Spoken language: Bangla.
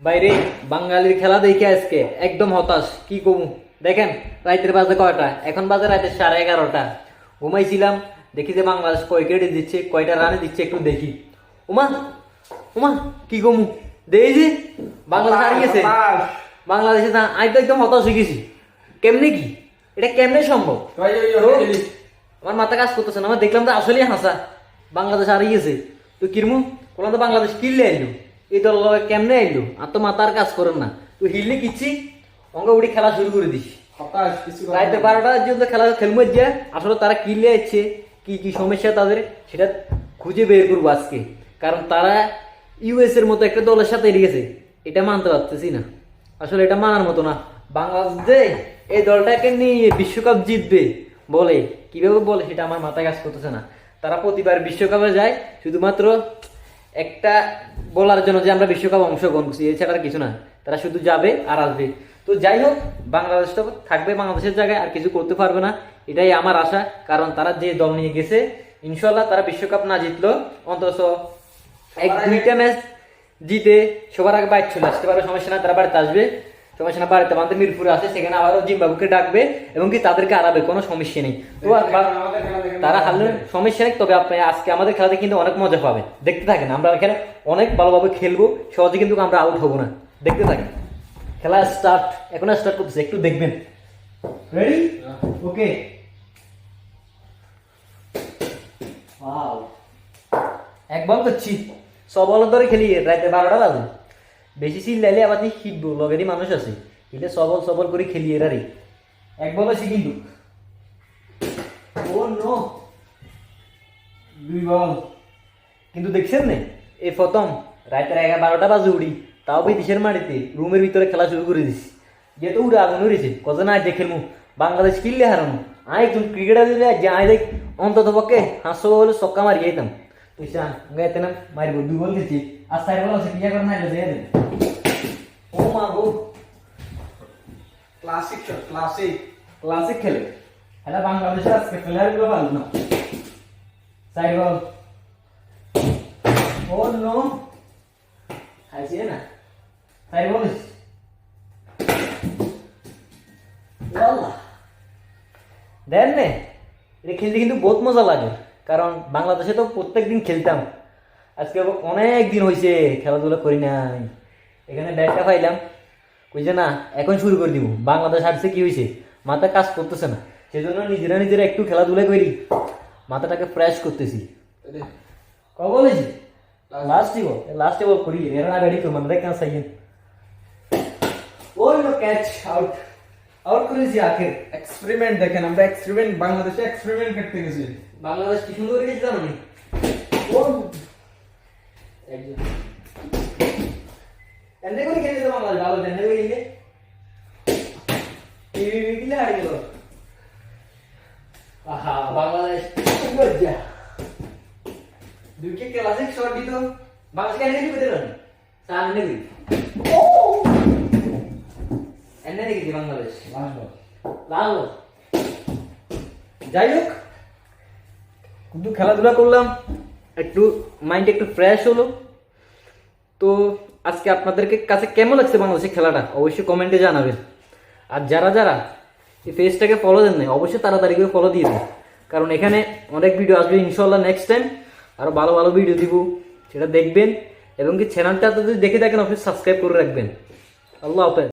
বাইরে বাঙালির খেলা দেখে আজকে একদম হতাশ কি কমু? দেখেন রাইতের বাজে কয়টা? এখন বাজে রাতের সাড়ে এগারোটা। ঘুমাইছিলাম দেখি যে বাংলাদেশ কয় কেটে দিচ্ছে কয়টা রানে দিচ্ছে একটু দেখি। উমা উমা কি কমু? দেখি যে বাংলাদেশ হারিয়েছে। বাংলাদেশে না আমি তো একদম হতাশ হয়ে গেছি। কেমনে কি? এটা কেমনে সম্ভব? আমার মাথা কাজ করতেছে না আমার দেখলাম তো আসলেই হাসা। বাংলাদেশ হারিয়েছে। তো কিরমু? বললাম তো বাংলাদেশ কিনলে আইলো। এই দল লগে কেমনে আইলো? আর তো মাথার কাজ করেন না। তুই হিললে কিচ্ছি? অঙ্গ উড়ি খেলা শুরু করে দিস। রাইতে বারোটা পর্যন্ত খেলা খেলব যে আসলে তারা কিনলে যাচ্ছে কি কি সমস্যা তাদের? সেটা খুঁজে বের করব আজকে। কারণ তারা ইউএস এর মতো একটা দলের সাথে গেছে। এটা মানতে পারতেছি না। আসলে এটা মানার মতো না। বাংলাদেশ যে এই দলটাকে নিয়ে বিশ্বকাপ জিতবে বলে কীভাবে বলে সেটা আমার মাথায় কাজ করতেছে না। তারা প্রতিবার বিশ্বকাপে যায় শুধুমাত্র একটা বলার জন্য যে আমরা বিশ্বকাপ অংশগ্রহণ করছি এছাড়া কিছু না। তারা শুধু যাবে আর আসবে। তো যাই হোক, বাংলাদেশ তো থাকবে বাংলাদেশের জায়গায়, আর কিছু করতে পারবে না। এটাই আমার আশা, কারণ তারা যে দল নিয়ে গেছে ইনশাল্লাহ তারা বিশ্বকাপ না জিতলো, অন্তত এক দুইটা ম্যাচ জিতে সবার আগে বাইক চলে আসতে পারবে, সমস্যা না তারা বাড়িতে আসবে। সমস্যা না বাড়িতে আমাদের মিরপুরে আসে সেখানে আবারও জিম্বাবুকে ডাকবে এবং কি তাদেরকে হারাবে কোনো সমস্যা নেই। তো তারা হারলে সমস্যা নেই তবে আপনি আজকে আমাদের খেলাতে কিন্তু অনেক মজা পাবেন। দেখতে থাকেন আমরা এখানে অনেক ভালোভাবে খেলব সহজে কিন্তু আমরা আউট হব না। দেখতে থাকেন খেলা স্টার্ট এখন স্টার্ট করতেছে একটু দেখবেন। রেডি ওকে এক বল করছি সবল ধরে খেলি রাতে বারোটা বাজে। বেশি সিল লাইলে আবার হিটবো লগেরই মানুষ আছে। এটা সবল সবল করে খেলি এরারে এক বল আছে কিন্তু। Oh no. দুই বল। কিন্তু দেখছেন না এই প্রথম রাতের এগারো বারোটা বাজে উড়ি তাও বিদেশের মাটিতে রুমের ভিতরে খেলা শুরু করে দিছি। যেহেতু উড়ে আগুন উড়েছে কত না যে খেলব বাংলাদেশ কিনলে হারানো আয় একজন ক্রিকেটার দিলে যে আয় দেখ অন্তত পক্ষে হাঁসশো বলে সক্কা মারি যেতাম তুই চান গাইতে না মারিব বল খেলছি আর চার বল আছে ক্লিয়ার করে না যে ও মা গো ক্লাসিক ক্লাসিক ক্লাসিক খেলে এটা বাংলাদেশের আজকে প্লেয়ারগুলো ভালো না চার বল ও নো খাইছি না চার বল দেন নে এটা খেলতে কিন্তু বহুত মজা লাগে কারণ বাংলাদেশে তো প্রত্যেকদিন খেলতাম। আজকে অনেক দিন হয়েছে খেলাধুলা করি নাই। এখানে ব্যাটটা পাইলাম। কইছে না এখন শুরু করে দিব। বাংলাদেশ হারছে কি হয়েছে মাথা কাজ করতেছে না। সেজন্য নিজেরা নিজেরা একটু খেলাধুলা করি। মাথাটাকে ফ্রেশ করতেছি। কবে বলেছি লাস্টই বল। লাস্টে বল করি। এরা না রেডি করব দেখ কেন সাইন ওই লো ক্যাচ আউট আউট করেছি আখের। এক্সপেরিমেন্ট দেখেন আমরা এক্সপেরিমেন্ট বাংলাদেশে এক্সপেরিমেন্ট করতে গেছি। বাংলাদেশ কি সুন্দর গেছে জানো নি ও একজন। এনে করে খেলে তো বাংলাদেশ ভালো এনে করে খেলে টিভি বিকিলে হারিয়ে গেল। আহা বাংলাদেশ গজ্জা দুইকে ক্লাসিক শট দিত। বাংলাদেশ কেন দিতে পারে সামনে দিই এনে দেখেছি বাংলাদেশ? লাস্ট লাল যাই হোক কিন্তু খেলাধুলা করলাম, একটু মাইন্ড একটু ফ্রেশ হলো। তো আজকে আপনাদেরকে কাছে কেমন লাগছে বাংলাদেশের খেলাটা? অবশ্যই কমেন্টে জানাবেন। আর যারা যারা এই পেজটাকে ফলো দেন নাই অবশ্যই তাড়াতাড়ি করে ফলো দিয়ে দেন। কারণ এখানে অনেক ভিডিও আসবে ইনশাল্লাহ নেক্সট টাইম আরও ভালো ভালো ভিডিও দিব, সেটা দেখবেন। এবং কি চ্যানেলটা যদি দেখে থাকেন, অবশ্যই সাবস্ক্রাইব করে রাখবেন। আল্লাহ হাফেজ।